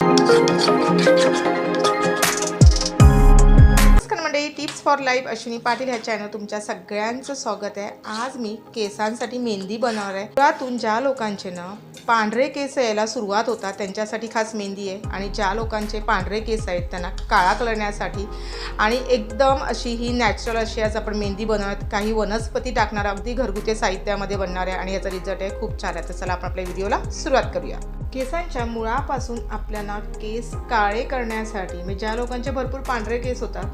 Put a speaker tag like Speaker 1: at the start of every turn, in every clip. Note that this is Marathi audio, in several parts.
Speaker 1: Thank you. For life Ashwini Patil ह्या चॅनल तुमच्या सगळ्यांचं स्वागत आहे. आज मी केसांसाठी मेहंदी बनवणार आहे. त्यातून ज्या लोकांचे ना पांढरे केस यायला सुरुवात होतात त्यांच्यासाठी खास मेहंदी आहे. आणि ज्या लोकांचे पांढरे केस आहेत त्यांना काळा करण्यासाठी आणि एकदम अशी ही नॅचरल अशी आज आपण मेहंदी बनवत काही वनस्पती टाकणार अगदी घरगुती साहित्यामध्ये बनणार आहे. आणि याचा रिझल्ट आहे खूप छान. आहे तर चला आपण आपल्या व्हिडिओला सुरुवात करूया. केसांच्या मुळापासून आपल्याला केस काळे करण्यासाठी म्हणजे ज्या लोकांचे भरपूर पांढरे केस होतात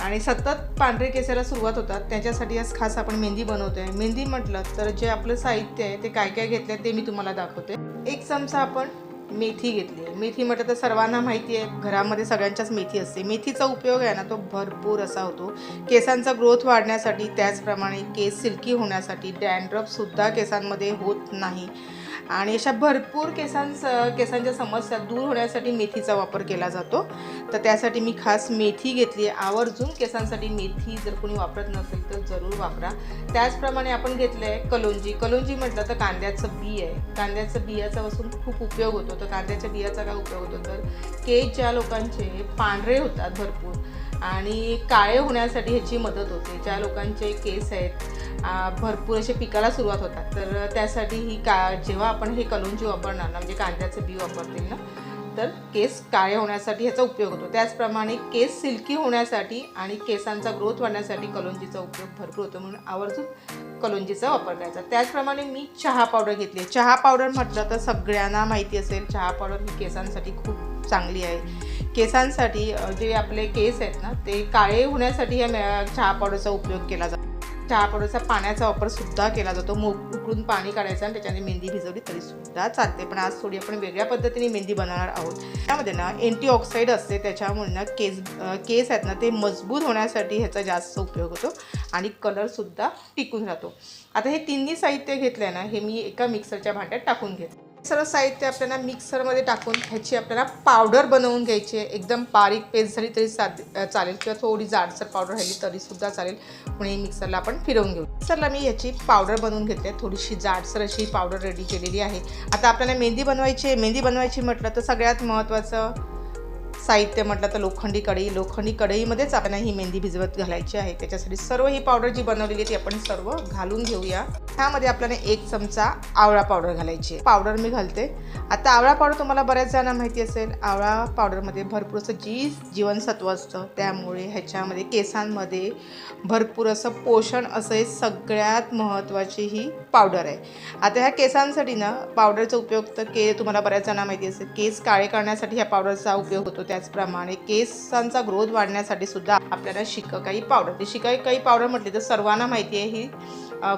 Speaker 1: आणि सतत पांढरे केसाला सुरुवात होतात. त्याच्यासाठी आज खास आपण मेहंदी बनवतोय. मेहंदी म्हटलं तर जे आपलं साहित्य आहे ते काय काय घेतलं ते मी तुम्हाला दाखवते. एक चमचा आपण मेथी घेतली आहे. मेथी म्हटलं तर सर्वांना माहिती आहे घरामध्ये सगळ्यांच्याच मेथी असते. मेथीचा उपयोग आहे ना तो भरपूर असा होतो. केसांचा ग्रोथ वाढण्यासाठी त्याचप्रमाणे केस सिल्की होण्यासाठी डॅन्ड्रफसुद्धा केसांमध्ये होत नाही. आणि अशा भरपूर केसांस केसांच्या समस्या दूर होण्यासाठी मेथीचा वापर केला जातो. तर त्यासाठी मी खास मेथी घेतली आहे. आवर्जून केसांसाठी मेथी जर कोणी वापरत नसेल तर जरूर वापरा. त्याचप्रमाणे आपण घेतलं आहे कलोंजी. कलोंजी म्हटलं तर कांद्याचं बी आहे. कांद्याचं बियाचा पासून खूप उपयोग होतो. तर कांद्याच्या बियाचा काय उपयोग होतो? तर केस ज्या लोकांचे पांढरे होतात भरपूर आणि काळे होण्यासाठी ह्याची मदत होते. ज्या लोकांचे केस आहेत भरपूर असे पिकाला सुरुवात होतात. तर त्यासाठी ही का जेव्हा आपण हे कलोंजी वापरणार ना म्हणजे कांद्याचं बी वापरतील ना तर केस काळे होण्यासाठी ह्याचा उपयोग होतो. त्याचप्रमाणे केस सिल्की होण्यासाठी आणि केसांचा ग्रोथ वाढण्यासाठी कलोंजीचा उपयोग भरपूर होतो म्हणून आवर्जून कलोंजीचा वापर करायचा. त्याचप्रमाणे मी चहा पावडर घेतली चहा पावडर म्हटलं तर सगळ्यांना माहिती असेल चहा पावडर ही केसांसाठी खूप चांगली आहे. केसांसाठी जे आपले केस आहेत ना ते काळे होण्यासाठी या चहा पावडरचा उपयोग केला जातो. चहा पावडरचा पाण्याचा वापर सुद्धा केला जातो. मो उकळून पाणी काढायचं आणि त्याच्याने मेहंदी भिजवली तरी सुद्धा चालते. पण आज थोडी आपण वेगळ्या पद्धतीने मेहंदी बनवणार आहोत. त्यामध्ये ना अँटीऑक्साईड असते त्याच्यामुळे ना केस केस आहेत ना ते मजबूत होण्यासाठी ह्याचा जास्त उपयोग होतो आणि कलरसुद्धा टिकून राहतो. आता हे तिन्ही साहित्य घेतलं आहे ना हे मी एका मिक्सरच्या भांड्यात टाकून घेते. सर्व साहित्य आपल्याला मिक्सरमध्ये टाकून ह्याची आपल्याला पावडर बनवून घ्यायची आहे. एकदम बारीक पेस्ट झाली तरी चालेल किंवा थोडी जाडसर पावडर राहिली तरीसुद्धा चालेल. पण हे मिक्सरला आपण फिरवून घेऊ. मिक्सरला मी ह्याची पावडर बनवून घेतली आहे. थोडीशी जाडसर अशी पावडर रेडी केलेली आहे. आता आपल्याला मेहंदी बनवायची आहे. मेहंदी बनवायची म्हटलं तर सगळ्यात महत्त्वाचं साहित्य म्हटलं तर लोखंडी कढई. लोखंडी कढईमध्येच आपल्याला ही मेहंदी भिजवत घालायची आहे. त्याच्यासाठी सर्व ही पावडर जी बनवलेली आहे ती आपण सर्व घालून घेऊया. ह्यामध्ये आपल्याला एक चमचा आवळा पावडर घालायची पावडर मी घालते. आता आवळा पावडर तुम्हाला बऱ्याच जणांना माहिती असेल आवळा पावडरमध्ये भरपूर असं जी जीवनसत्व असतं. त्यामुळे ह्याच्यामध्ये केसांमध्ये भरपूर असं पोषण असं हे सगळ्यात महत्त्वाची ही पावडर आहे. आता ह्या केसांसाठी ना पावडरचा उपयोग तर के तुम्हाला बऱ्याच जणांना माहिती असेल केस काळे करण्यासाठी ह्या पावडरचा उपयोग होतो. त्याचप्रमाणे केसांचा ग्रोथ वाढण्यासाठी सुद्धा आपल्याला शिकाकाई पावडर शिकाकाई पावडर म्हटली तर सर्वांना माहिती आहे ही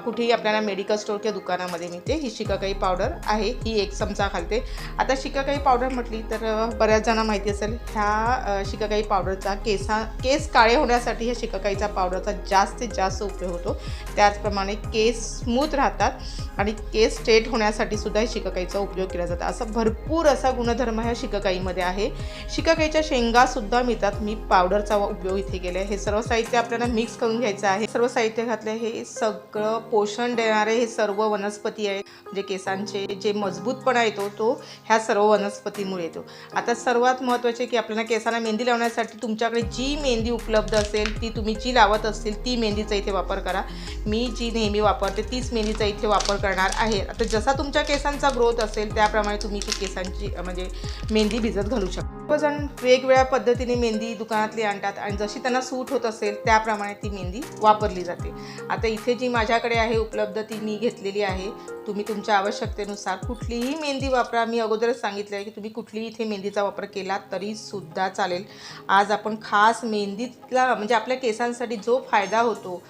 Speaker 1: कुठेही आपल्याला मेडिकल स्टोअर किंवा दुकानामध्ये मिळते. ही शिकाकाई पावडर आहे. ही एक चमचा घालते. आता शिकाकाई पावडर म्हटली तर बऱ्याच जणांना माहिती असेल ह्या शिकाकाई पावडरचा केसा केस काळे होण्यासाठी ह्या शिकाकाईचा पावडरचा जास्तीत जास्त उपयोग होतो. त्याचप्रमाणे केस स्मूथ राहतात आणि केस स्ट्रेट होण्यासाठी सुद्धा ही शिकाकाईचा उपयोग केला जातो. असा भरपूर असा गुणधर्म ह्या शिकाकाईमध्ये आहे. शिकाकाईच्या शेंगासुद्धा मिळतात. मी पावडरचा उपयोग इथे केला आहे हे सर्व साहित्य आपल्याला मिक्स करून घ्यायचं आहे. सर्व साहित्य घातलं हे सगळं पोषण देणारे हे सर्व वनस्पती आहे म्हणजे केसांचे जे मजबूतपणा येतो तो ह्या सर्व वनस्पतीमुळे येतो. आता सर्वात महत्त्वाचे की आपल्याला केसांना मेहंदी लावण्यासाठी तुमच्याकडे जी मेहंदी उपलब्ध असेल ती तुम्ही जी लावत असतील ती मेहंदीचा इथे वापर करा. मी जी नेहमी वापरते तीच मेहंदीचा इथे वापर करणार आहे. आता जसा तुमच्या केसांचा ग्रोथ असेल त्याप्रमाणे तुम्ही ती केसांची म्हणजे मेहंदी भिजत घालू शकता. जण वेगवेगळ्या पद्धतीने मेहंदी दुकानातली आणतात आणि जशी त्यांना सूट होत असेल त्याप्रमाणे ती मेहंदी वापरली जाते. आता इथे जी माझ्या माझ्याकडे आहे उपलब्ध ती मी घेतलेली आहे. तुम्ही तुमच्या आवश्यकतेनुसार कुठलीही मेहंदी वापरा. मी अगोदरच सांगितलं आहे की तुम्ही कुठलीही इथे मेहंदीचा वापर केला तरीसुद्धा चालेल. आज आपण खास मेहंदीतला म्हणजे आपल्या केसांसाठी जो फायदा होतो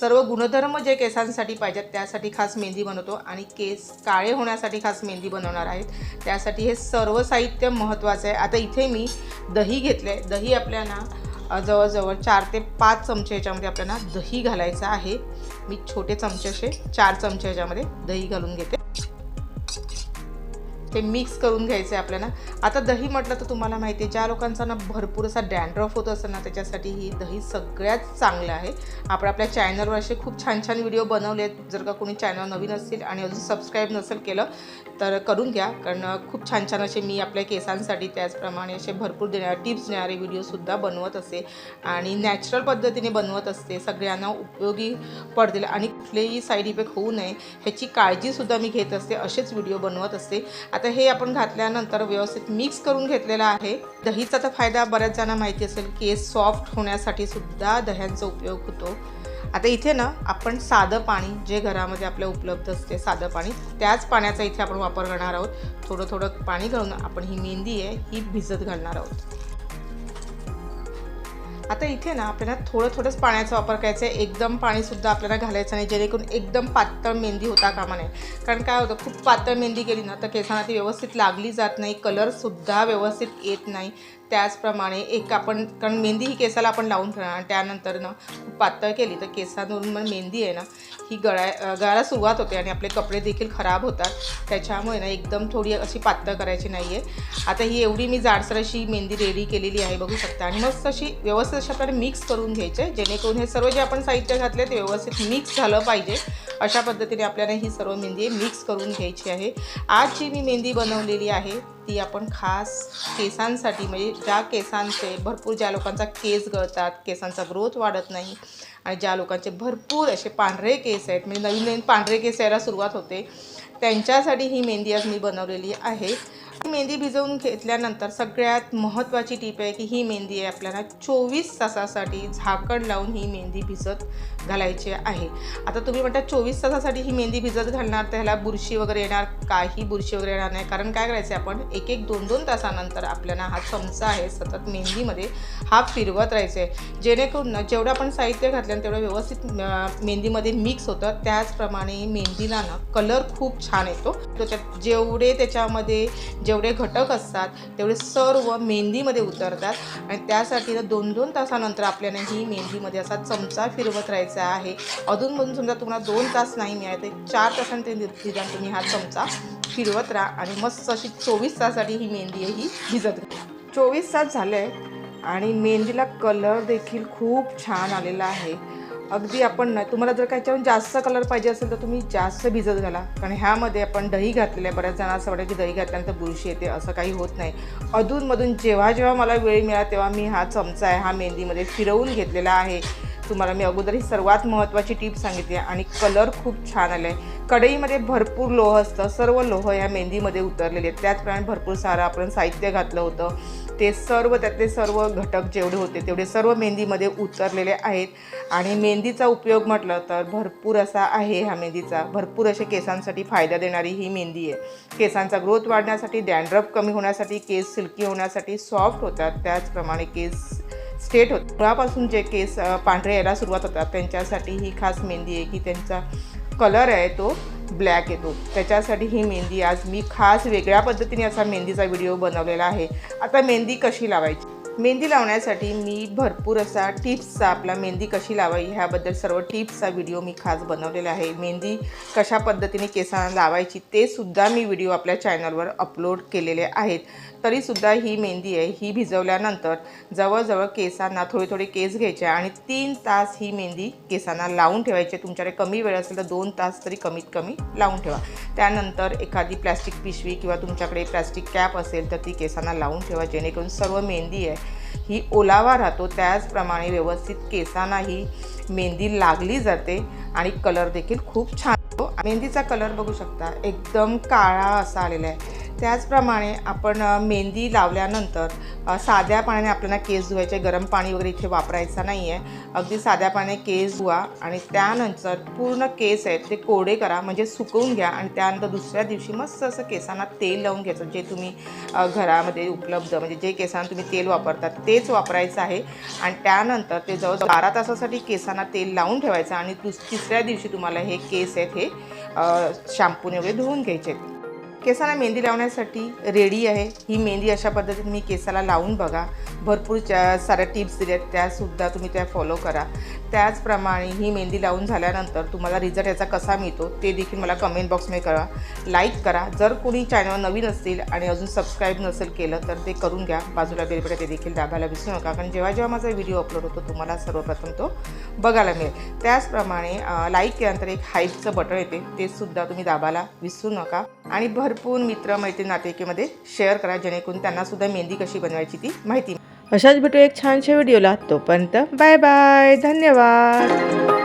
Speaker 1: सर्व गुणधर्म जे केसांसाठी पाहिजेत त्यासाठी खास मेहंदी बनवतो आणि केस काळे होण्यासाठी खास मेहंदी बनवणार आहेत. त्यासाठी हे सर्व साहित्य महत्त्वाचं आहे. आता इथे मी दही घेतलं आहे दही आपल्याला जवळजवळ चार ते पाच चमचे याच्यामध्ये आपल्याला दही घालायचं आहे. मी छोटे चमचे असे चार चमचे ह्याच्यामध्ये दही घालून घेते. ते मिक्स करून घ्यायचं आहे आपल्याला. आता दही म्हटलं तर तुम्हाला माहिती आहे ज्या लोकांचा ना भरपूर असा डॅन्ड्रफ होत असेल ना त्याच्यासाठी ही दही सगळ्यात चांगलं आहे. आपण आपल्या चॅनलवर असे खूप छान छान व्हिडिओ बनवले आहेत जर का कोणी चॅनल नवीन असतील आणि अजून सबस्क्राईब नसेल केलं तर करून घ्या. कारण खूप छान छान असे मी आपल्या केसांसाठी त्याचप्रमाणे असे भरपूर देणार टिप्स देणारे व्हिडिओसुद्धा बनवत असते आणि नॅचरल पद्धतीने बनवत असते. सगळ्यांना उपयोगी पडतील. आणि कुठलेही साईड इफेक्ट होऊ नये. ह्याची काळजीसुद्धा मी घेत असते. असेच व्हिडिओ बनवत असते. आता हे आपण घातल्यानंतर व्यवस्थित मिक्स करून घेतलेलं आहे. दहीचा तर फायदा बऱ्याच जणांना माहिती असेल. केस सॉफ्ट होण्यासाठी सुद्धा दह्यांचा उपयोग होतो. आता इथे ना आपण साधं पाणी जे घरामध्ये आपल्या उपलब्ध असते साधं पाणी त्याच पाण्याचा इथे आपण वापर करणार आहोत. थोडं थोडं पाणी घालून आपण ही मेहंदी आहे ही भिजत घालणार आहोत. आता इथे ना आपल्याला थोडं थोडंच पाण्याचा वापर करायचा आहे. एकदम पाणीसुद्धा आपल्याला घालायचं नाही जेणेकरून एकदम पातळ मेहंदी होता कामा नये. कारण काय होतं खूप पातळ मेहंदी केली ना तर केसांना ती व्यवस्थित लागली जात नाही कलरसुद्धा व्यवस्थित येत नाही. त्याचप्रमाणे एक आपण कारण मेहंदी ही केसाला आपण लावून ठेवणार आणि त्यानंतर ना खूप पातळ केली तर केसांवरून मग मेहंदी आहे ना ही गळा गळायला सुरुवात होते आणि आपले कपडे देखील खराब होतात. त्याच्यामुळे ना एकदम थोडी अशी पातळ करायची नाही आहे आता ही एवढी मी जाडसर अशी मेहंदी रेडी केलेली आहे बघू शकता. आणि मस्त अशी व्यवस्थित अशी प्रकारे मिक्स करून घ्यायचे जेणेकरून हे सर्व जे आपण साहित्य घातले ते व्यवस्थित मिक्स झालं पाहिजे. अशा पद्धतीने आपल्याला ही सर्व मेहंदी मिक्स करून घ्यायची आहे. आज जी मी मेहंदी बनवलेली आहे ती आपण खास केसांसाठी म्हणजे ज्या केसांचे भरपूर ज्या लोकांचा केस गळतात केसांचा ग्रोथ वाढत नाही आणि ज्या लोकांचे भरपूर असे पांढरे केस आहेत म्हणजे नवीन नवीन पांढरे केस यायला सुरुवात होते त्यांच्यासाठी ही मेहंदी आज मी बनवलेली आहे. मेहंदी भिजवून घेतल्यानंतर सगळ्यात महत्त्वाची टीप आहे की ही मेहंदी आहे आपल्याला चोवीस तासासाठी झाकण लावून ही मेहंदी भिजत घालायची आहे. आता तुम्ही म्हणता चोवीस तासासाठी ही मेहंदी भिजत घालणार त्याला बुरशी वगैरे येणार काही बुरशी वगैरे येणार नाही. कारण काय करायचं आहे आपण? एक एक दोन दोन तासानंतर आपल्याला हा चमचा आहे सतत मेहंदीमध्ये हा फिरवत राहायचा आहे जेणेकरून ना जेवढं आपण साहित्य घातलं तेवढं व्यवस्थित मेहंदीमध्ये मिक्स होतं. त्याचप्रमाणे मेहंदीला ना कलर खूप छान येतो. त्याच्यात जेवढे त्याच्यामध्ये जेवढे घटक असतात तेवढे सर्व मेहंदीमध्ये उतरतात. आणि त्यासाठी ना दोन दोन तासानंतर आपल्याला ही मेहंदीमध्ये असा चमचा फिरवत राहायचा आहे. अधूनमधून समजा तुम्हाला दोन तास नाही मिळाले तर चार तासांनी ते निदान तुम्ही हा चमचा. फिरवत राहा आणि मस्त अशी चोवीस तासासाठी ही मेहंदी आहे ही भिजत राहा चोवीस तास झाले आणि मेहंदीला कलर देखील खूप छान आलेला आहे. अगदी आपण ना तुम्हाला जर का जास्त कलर पाहिजे असेल तर तुम्ही जास्त भिजत घाला. कारण ह्यामध्ये आपण दही घातलेलं आहे. बऱ्याच जणांना असं वाटतं की दही घातल्यानंतर बुरशी येते असं काही होत नाही. अधूनमधून जेव्हा जेव्हा मला वेळ मिळाला तेव्हा मी हा चमचा आहे हा मेहंदीमध्ये फिरवून घेतलेला आहे. तुम्हाला मी अगोदर ही सर्वात महत्त्वाची टीप सांगितली आहे आणि कलर खूप छान आला आहे कढईमध्ये भरपूर लोह असतं. सर्व लोह या मेहंदीमध्ये उतरलेले आहेत. त्याचप्रमाणे भरपूर सारं आपण साहित्य घातलं होतं. ते सर्व त्यातले सर्व घटक जेवढे होते तेवढे सर्व मेहंदीमध्ये उतरलेले आहेत. आणि मेहंदीचा उपयोग म्हटलं तर भरपूर असा आहे ह्या मेहंदीचा. भरपूर असे केसांसाठी फायदा देणारी ही मेहंदी आहे. केसांचा ग्रोथ वाढण्यासाठी डॅन्ड्रफ कमी होण्यासाठी केस सिल्की होण्यासाठी सॉफ्ट होतात. त्याचप्रमाणे केस स्टेट होत. मुळापासून जे केस पांढरे यायला सुरुवात होतात. त्यांच्यासाठी ही खास मेहंदी आहे की त्यांचा कलर आहे तो ब्लॅक येतो त्याच्यासाठी ही मेहंदी आज मी खास वेगळ्या पद्धतीने असा मेहंदीचा व्हिडिओ बनवलेला आहे. आता मेहंदी कशी लावायची? मेहंदी लावण्यासाठी मी भरपूर असा टिप्सचा आपला मेहंदी कशी लावावी ह्याबद्दल सर्व टिप्सचा व्हिडिओ मी खास बनवलेला आहे. मेहंदी कशा पद्धतीने केसांना लावायची ते सुद्धा मी व्हिडिओ आपल्या चॅनलवर अपलोड केलेले आहेत. तरीसुद्धा ही मेहंदी आहे ही भिजवल्यानंतर जवळजवळ केसांना थोडे थोडे केस घ्यायचे आणि तीन तास ही मेहंदी केसांना लावून ठेवायची. तुमच्याकडे कमी वेळ असेल तर दोन तास तरी कमीत कमी लावून ठेवा. त्यानंतर एखादी प्लॅस्टिक पिशवी किंवा तुमच्याकडे प्लॅस्टिक कॅप असेल तर ती केसांना लावून ठेवा जेणेकरून सर्व मेहंदी आहे. ही ओलावा राहतो त्याचप्रमाणे व्यवस्थित केसांनाही मेहंदी लागली जाते आणि कलर देखील खूप छान येतो. मेहंदीचा कलर बघू शकता एकदम काळा असा आलेला आहे. त्याचप्रमाणे आपण मेहंदी लावल्यानंतर साध्या पाण्याने आपल्याला केस धुवायचे गरम पाणी वगैरे इथे वापरायचं नाही आहे अगदी साध्या पाण्याने केस धुवा आणि त्यानंतर पूर्ण केस आहेत ते कोरडे करा म्हणजे सुकवून घ्या आणि त्यानंतर दुसऱ्या दिवशी मस्त असं केसांना तेल लावून घ्यायचं जे तुम्ही घरामध्ये उपलब्ध म्हणजे जे केसांना तुम्ही तेल वापरतात तेच वापरायचं आहे आणि त्यानंतर ते जवळ बारा तासासाठी केसांना तेल लावून ठेवायचं आणि दुस तिसऱ्या दिवशी तुम्हाला हे केस आहेत हे शॅम्पूने वगैरे धुवून घ्यायचे आहेत. केसाला मेहंदी लावण्यासाठी रेडी आहे. ही मेहंदी अशा पद्धतीने मी केसाला लावून बघा. भरपूर साऱ्या टिप्स दिल्या आहेत त्यासुद्धा तुम्ही त्या फॉलो करा. त्याचप्रमाणे ही मेहंदी लावून झाल्यानंतर तुम्हाला रिझल्ट याचा कसा मिळतो ते देखील मला कमेंट बॉक्समध्ये करा लाईक करा. जर कोणी चॅनल नवीन असतील आणि अजून सबस्क्राईब नसेल केलं तर ते करून घ्या. बाजूला बेलबटन ते देखील दाबायला विसरू नका. कारण जेव्हा जेव्हा माझा व्हिडिओ अपलोड होतो तुम्हाला सर्वप्रथम तो बघायला मिळेल. त्याचप्रमाणे लाईक केल्यानंतर एक हाईपचं बटन येते. ते सुद्धा तुम्ही दाबायला विसरू नका. आणि भरपूर मित्र मैत्रीण नातेवाईकीमध्ये शेअर करा जेणेकरून त्यांनासुद्धा मेहंदी कशी बनवायची ती माहिती अशाच भेटू एक छानशा व्हिडिओला तोपर्यंत बाय बाय धन्यवाद.